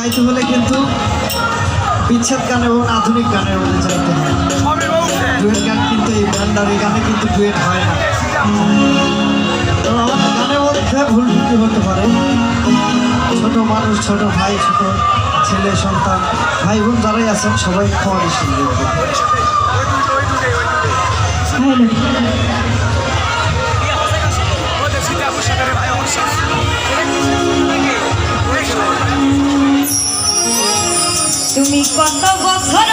গাইতে হলে কিন্তু বিচ্ছেদ গান এবং আধুনিক গানের মধ্যে যাইতে হয়। ডুয়েট গান কিন্তু এই ভান্ডারি গানে কিন্তু ডুয়েট হয় না। তো গানের মধ্যে ভুল ত্রুটি হতে পারে। ছোট মানুষ ছোট ভাই ছোট ছেলে সন্তান ভাই বোন যারাই আছেন সবাই ক্ষমা দৃষ্টি তুমি কত বছর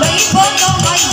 লইব তোমায়